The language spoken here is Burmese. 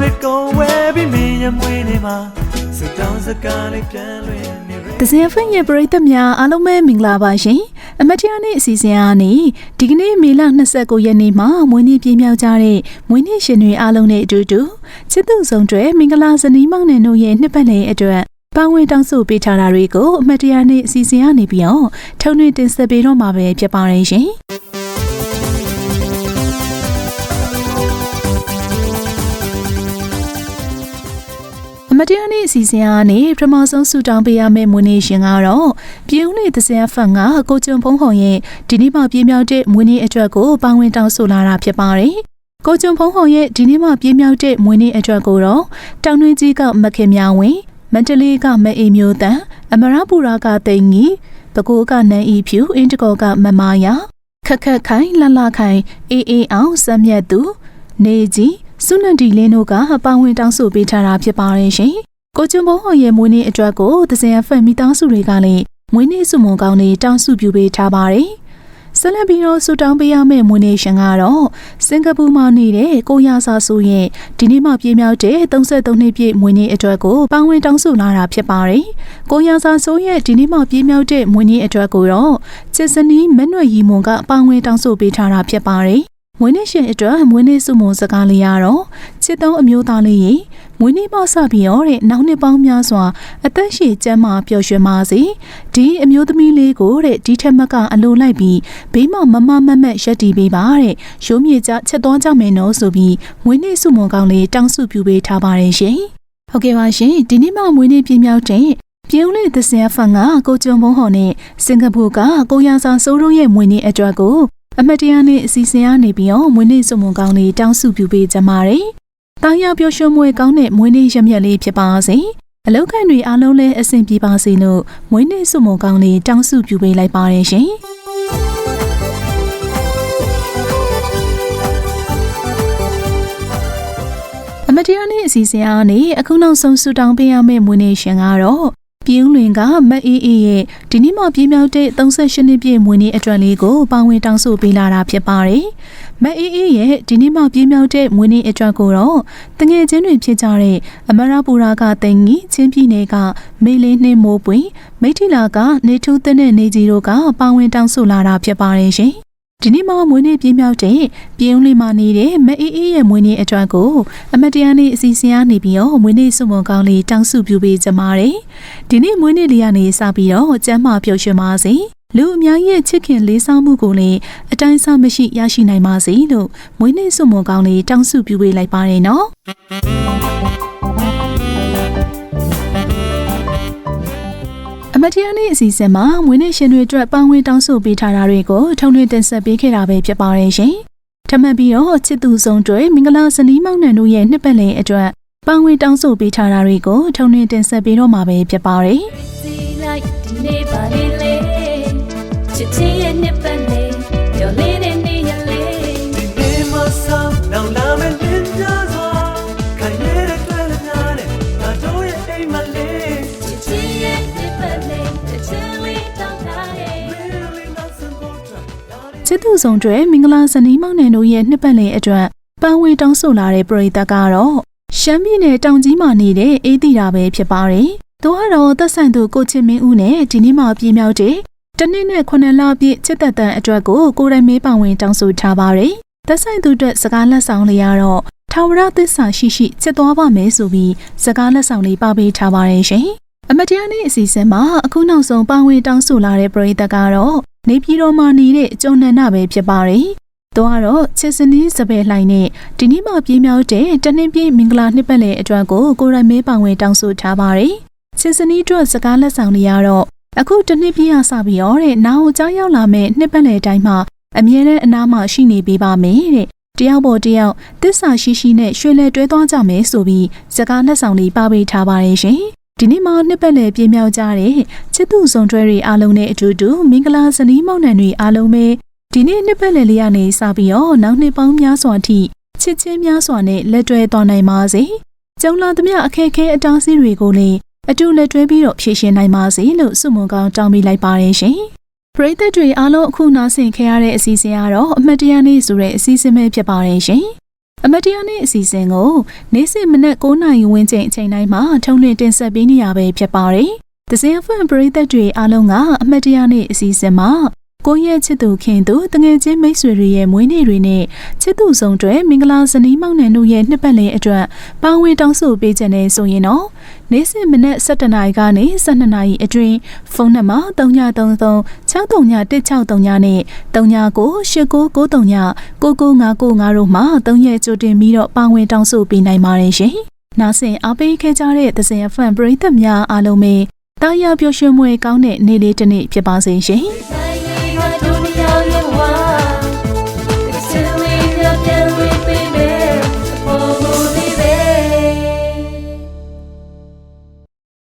တွေကိုဝဲပြီးမင်းရမွေးနေမှာစတောင်းစကားလေးပြန်လွင်နေရ။ဒဇင်ဖင်ရဲ့ပရိသတ်များအားလုံးပဲမင်္ဂလာပါရှင်။အမတ်တရားနေ့အစီအစဉ်အားနေဒီကနေ့မေလ29ရက်နေ့မှာမွေးနေ့ပြည့်မြောက်ကြတဲ့မွေးနေ့ရှင်တွေအားလုံးနဲ့အတူတူချစ်သူဆောင်တွေမင်္ဂလာဇနီးမောင်နှံတို့ရဲ့နှစ်ပတ်လည်အတွက်ပန်းဝင်တောင်းဆိုပေးထားတာတွေကိုအမတ်တရားနေ့အစီအစဉ်ကနေပြီးတော့ထုံးထွေတင်ဆက်ပေးတော့မှာပဲဖြစ်ပါရဲ့ရှင်။ အမတရားနေ့အစီအစဉ်အားနေပထမဆုံးဆူတောင်းပေးရမယ့်မွေးနေ့ရှင်ကတော့ပြည်ဦးလေးသစင်ဖန်ကကိုကျွန်းဖုံးဟော်ရဲ့ဒီနေ့မှပြည့်မြောက်တဲ့မွေးနေ့အတွက်ကိုပန်းဝင်တောင်းဆိုလာတာဖြစ်ပါတယ်။ကိုကျွန်းဖုံးဟော်ရဲ့ဒီနေ့မှပြည့်မြောက်တဲ့မွေးနေ့အတွက်ကိုတော့တောင်တွင်းကြီးကမခင်မြောင်ဝင်မန္တလေးကမအေမျိုးတန်အမရပူရာကတိန်ကြီးပဲခူးကနန်းဤဖြူအင်တကောကမမယာခက်ခက်ခိုင်လှလှခိုင်အေးအေးအောင်စက်မြတ်သူနေကြီး စွနန္ဒီလင်းတို့ကပါဝင်တောင်းဆိုပေးထားတာဖြစ်ပါရဲ့ရှင်။ကိုကျွန်းဘုံဟော်ရဲ့မွေးနေ့အတွက်ကိုသဇင်အဖက်မိသားစုတွေကလည်းမွေးနေ့စုမုံကောင်းတွေတောင်းစုပြုပေးထားပါတယ်။ဆက်လက်ပြီးတော့ဆူတောင်းပေးရမယ့်မွေးနေ့ရှင်ကတော့စင်ကာပူမှာနေတဲ့ကိုရစာဆိုရဲ့ဒီနေ့မှပြည့်မြောက်တဲ့33နှစ်ပြည့်မွေးနေ့အတွက်ကိုပါဝင်တောင်းဆိုလာတာဖြစ်ပါတယ်။ကိုရစာဆိုရဲ့ဒီနေ့မှပြည့်မြောက်တဲ့မွေးနေ့အတွက်ကိုတော့ချစ်စနီးမနှွယ်ရီမွန်ကပါဝင်တောင်းဆိုပေးထားတာဖြစ်ပါတယ်။မွေး နေ့ရှင်အတွက်မွေးနေ့စုမုံစကားလေးရတော့ချစ်သုံးအမျိုးသားလေးရေမွေးနေ့မှစပြီးတော့တဲ့နောက်နှစ်ပေါင်းများစွာအသက်ရှည်ကျန်းမာပျော်ရွှင်ပါစေဒီအမျိုးသမီးလေးကိုတဲ့ဒီထက်မကအလိုလိုက်ပြီးဘေးမှာမမမတ်မတ်ရက်တီပေးပါတဲ့ရိုးမြေကြချက်သွားကြမယ်နော်ဆိုပြီးမွေးနေ့စုမုံကောင်းလေးတောင်းစုပြုပေးထားပါတယ်ရှင်ဟုတ်ကဲ့ပါရှင်ဒီနေ့မှမွေးနေ့ပြည့်မြောက်တဲ့ပြင်းလေးသစင်ဖန်ကကိုကျွန်းဘုံဟော်နဲ့စင်ကာပူကကိုရန်စာစိုးတို့ရဲ့မွေးနေ့အတွက်ကို အမတ်တရားနဲ့အစီအစဉ်အားနေပြီးတော့မွေးနေ့စုံမကောင်းလေးတောင်းစုပြုပေးကြပါရယ်။တာယာပျော်ရွှင်မွေကောင်းတဲ့မွေးနေ့ရမြက်လေးဖြစ်ပါစေ။အလောက်ကန်တွေအားလုံးလည်းအဆင်ပြေပါစေလို့မွေးနေ့စုံမကောင်းလေးတောင်းစုပြုပေးလိုက်ပါရရှင်။အမတ်တရားနေ့အစီအစဉ်အားနေအခုနောက်ဆုံးဆူတောင်းပေးရမယ့်မွေးနေ့ရှင်ကတော့ ပြင်းလွင်ကမတ်အေးအေးရဲ့ဒီနေ့မှပြင်းမြောက်တဲ့38နှစ်ပြည့်မွေးနေ့အတွက်လေးကိုပါဝင်တောင်းဆိုပေးလာတာဖြစ်ပါတယ်။မတ်အေးအေးရဲ့ဒီနေ့မှပြင်းမြောက်တဲ့မွေးနေ့အတွက်ကိုတော့တငယ်ချင်းတွေဖြစ်ကြတဲ့အမရပူရာကတင်ကြီးချင်းပြည်နယ်ကမေလေးနှင်းမိုးပွင့်မိထီလာကနေထူးတဲ့နေကြီးတို့ကပါဝင်တောင်းဆိုလာတာဖြစ်ပါတယ်ရှင်။ ဒီနေ့မှမွေးနေ့ပြင်းမြောက်တဲ့ပြင်းဦးလေးမနေတဲ့မအေးအေးရဲ့မွေးနေ့အတွက်ကိုအမတ်တရားနေ့အစီအစဉ်အားနေပြီးတော့မွေးနေ့စုံမကောင်းလေးတောင်းစုပြုပေးကြပါတယ်။ဒီနေ့မွေးနေ့လေးကနေစပြီးတော့ကျမ်းမာပျော်ရွှင်ပါစေ။လူအများရဲ့ချစ်ခင်လေးစားမှုကိုလည်းအတိုင်းအဆမရှိရရှိနိုင်ပါစေလို့မွေးနေ့စုံမကောင်းလေးတောင်းစုပြုပေးလိုက်ပါတယ်နော်။ မတ်တရားနေ့အစီအစဉ်မှာမွေးနေ့ရှင်တွေအတွက်ပန်းဝင်တောင်းဆိုပေးထားတာတွေကိုထုံထွင်းတင်ဆက်ပေးခဲ့တာပဲဖြစ်ပါရဲ့ရှင်။ထပ်မံပြီးတော့ချစ်သူဆုံးတွေမင်္ဂလာဇနီးမောင်နှံတို့ရဲ့နှစ်ပတ်လည်အတွက်ပန်းဝင်တောင်းဆိုပေးထားတာတွေကိုထုံထွင်းတင်ဆက်ပေးတော့မှာပဲဖြစ်ပါရဲ့။စီလိုက်ဒီနေ့ပါလေလေချစ်ချင်းရဲ့နှစ်ပတ် ချစ်သူဆောင်တွေမင်္ဂလာဇနီးမောင်နှံတို့ရဲ့နှစ်ပတ်လည်အတွက်ပန်းဝေတောင်းဆိုလာတဲ့ပရိသတ်ကတော့ရှမ်းပြည်နယ်တောင်ကြီးမှာနေတဲ့အေးတီတာပဲဖြစ်ပါတယ်။သူကတော့သက်ဆိုင်သူကိုချစ်မင်းဦးနဲ့ဒီနေ့မှပြည့်မြောက်တဲ့တနေ့နဲ့ခုနှစ်လပြည့်ချစ်သက်တန်အတွက်ကိုကိုယ်တိုင်မေးပန်ဝင်တောင်းဆိုထားပါတယ်။သက်ဆိုင်သူအတွက်စကားလက်ဆောင်လေးရတော့ထာဝရသစ္စာရှိရှိချစ်သွားပါမယ်ဆိုပြီးစကားလက်ဆောင်လေးပါပေးထားပါတယ်ရှင်။အမတရားနေ့အစီအစဉ်မှာအခုနောက်ဆုံးပါဝင်တောင်းဆိုလာတဲ့ပရိသတ်ကတော့ နေပြည်တော်မှာနေတဲ့ကျုံနန္ဒပဲဖြစ်ပါတယ်။သူကတော့ချစ်စနီးစပယ်လှိုင်းနဲ့ဒီနေ့မှပြင်းမြောက်တဲ့တနင်္ပြည့်မင်္ဂလာနှစ်ပတ်လည်အတွက်ကိုကိုရိုင်းမေးပါဝင်တောင်းဆိုထားပါတယ်။ချစ်စနီးတို့စကားလက်ဆောင်တွေကတော့အခုတနှစ်ပြည့်ရစပြီးတော့တဲ့နာကိုကြောက်ရောက်လာမဲ့နှစ်ပတ်လည်တိုင်းမှာအမြဲတမ်းအနားမှာရှိနေပေးပါမယ်တဲ့။တယောက်ပေါ်တယောက်တစ္ဆာရှိရှိနဲ့ရွှေလဲတွဲသွားကြမယ်ဆိုပြီးစကားလက်ဆောင်တွေပါပေးထားပါတယ်ရှင်။ ဒီနေ့မှနှစ်ပတ်လည်ပြင်းမြောက်ကြတဲ့ချစ်သူဆောင်တွဲတွေအားလုံးနဲ့အတူတူမင်္ဂလာဇနီးမောင်နှံတွေအားလုံးပဲဒီနေ့နှစ်ပတ်လည်လေးကနေစပြီးတော့နောက်နှစ်ပေါင်းများစွာထိချစ်ချင်းများစွာနဲ့လက်တွဲသွားနိုင်ပါစေ။ကျုံလာသမျှအခက်အခဲအတားအဆီးတွေကိုလည်းအတူလက်တွဲပြီးတော့ဖြေရှင်းနိုင်ပါစေလို့ဆုမွန်ကောင်းတောင်းပေးလိုက်ပါတယ်ရှင်။ပရိသတ်တွေအားလုံးအခုနားဆင်ခဲ့ရတဲ့အစီအစဉ်ကတော့အမှတ်တရနေ့ဆိုတဲ့အစီအစဉ်ပဲဖြစ်ပါတယ်ရှင်။ အမတရားနေ့အစီအစဉ်ကိုနေ့စဉ်မနက်9:00နာရီဝန်းကျင်အချိန်တိုင်းမှာထုံးလွှင့်တင်ဆက်ပေးနေရပဲဖြစ်ပါတယ်။ဒဇင်ဖန်ပရိသတ်တွေအားလုံးကအမတရားနေ့အစီအစဉ်မှာ ကိုယ့်ရဲ့ချစ်သူခင်သူတငယ်ချင်းမိတ်ဆွေတွေရဲ့မွေးနေ့တွေနဲ့ချစ်သူဆောင်တွေမင်္ဂလာဇနီးမောင်နှံတို့ရဲ့နှစ်ပတ်လည်အတွက်ပါဝင်တောင်းဆိုပေးခြင်းနဲ့ဆိုရင်တော့နေ့စဉ်မနက်7:00နာရီကနေ12:00နာရီအတွင်းဖုန်းနံပါတ်3933 631639နဲ့39989939 9955တို့မှာ3ရက်ကြိုတင်ပြီးတော့ပါဝင်တောင်းဆိုပေးနိုင်ပါတယ်ရှင်။နားဆင်အားပေးခဲ့ကြတဲ့သဇင်ဖန်ပရိသတ်များအားလုံးပဲတာယာပျော်ရွှင်မွေကောင်းတဲ့နေ့လေးတစ်နေ့ဖြစ်ပါစေရှင်။ Bye.